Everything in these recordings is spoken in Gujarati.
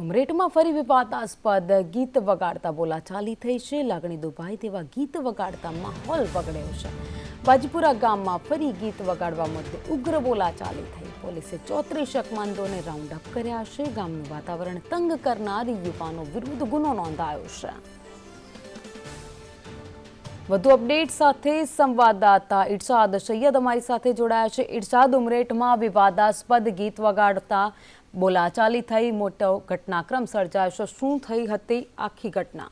ધુમરેટમાં ફરી વિવાદાસ્પદ ગીત વગાડતા બોલાચાલી થઈ છે. લાગણી દુભાઈ તેવા ગીત વગાડતા માહોલ બગડ્યો છે. બાજપુરા ગામમાં ફરી ગીત વગાડવા મુદ્દે ઉગ્ર બોલાચાલી થઈ. પોલીસે ચોત્રીસ શકમંદોને રાઉન્ડ અપ કર્યા છે. ગામનું વાતાવરણ તંગ કરનાર યુવાનો વિરુદ્ધ ગુનો નોંધાયો છે. વધુ અપડેટ સાથે સંવાદદાતા ઇરશાદ સૈયદ અમારી સાથે જોડાયા છે. ઇરશાદ ઉમરેઠમાં વિવાદાસ્પદ ગીત વગાડતા બોલાચાલી થઈ, મોટો ઘટનાક્રમ સર્જાયો. છે શું થઈ હતી આખી ઘટના?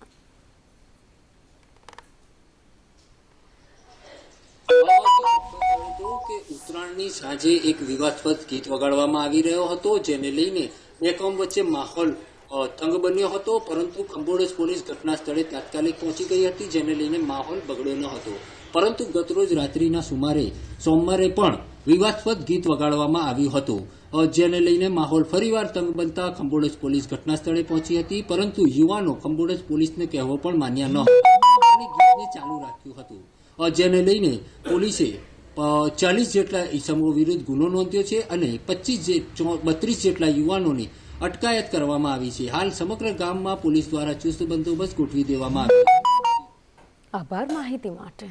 ઉત્તરાયણની સાંજે એક વિવાદસ્પદ ગીત વગાડવામાં આવી રહ્યો હતો, જેને લઈને બે કોમ વચ્ચે માહોલ તંગ બન્યો હતો, પરંતુ ખંભોળજ પોલીસ ઘટના સ્થળે તાત્કાલિક પહોંચી ગઈ હતી, જેને લઈને માહોલ બગડ્યો ન હતો. પરંતુ ગતરોજ રાત્રિના સુમારે, સોમવારે પણ વિવાદસ્પદ ગીત વગાડવામાં આવ્યું હતું. જેને લઈને માહોલ ફરીવાર તંગ બનતા ખંભોળજ પોલીસ ઘટના સ્થળે પહોંચી હતી, પરંતુ યુવાનો ખંભોળજ પોલીસને કહેવો પણ માન્યા ન અને ગીતને ચાલુ રાખ્યું હતું. જેને લઈને પોલીસે ચાલીસ જેટલા ઈસમો વિરુદ્ધ ગુનો નોંધ્યો છે અને પચીસ બત્રીસ જેટલા યુવાનોની અટકાયત કરવામાં આવી છે. હાલ સમગ્ર ગામમાં પોલીસ દ્વારા ચુસ્ત બંદોબસ્ત ગોઠવી દેવામાં આવ્યો આભાર માહિતી માટે.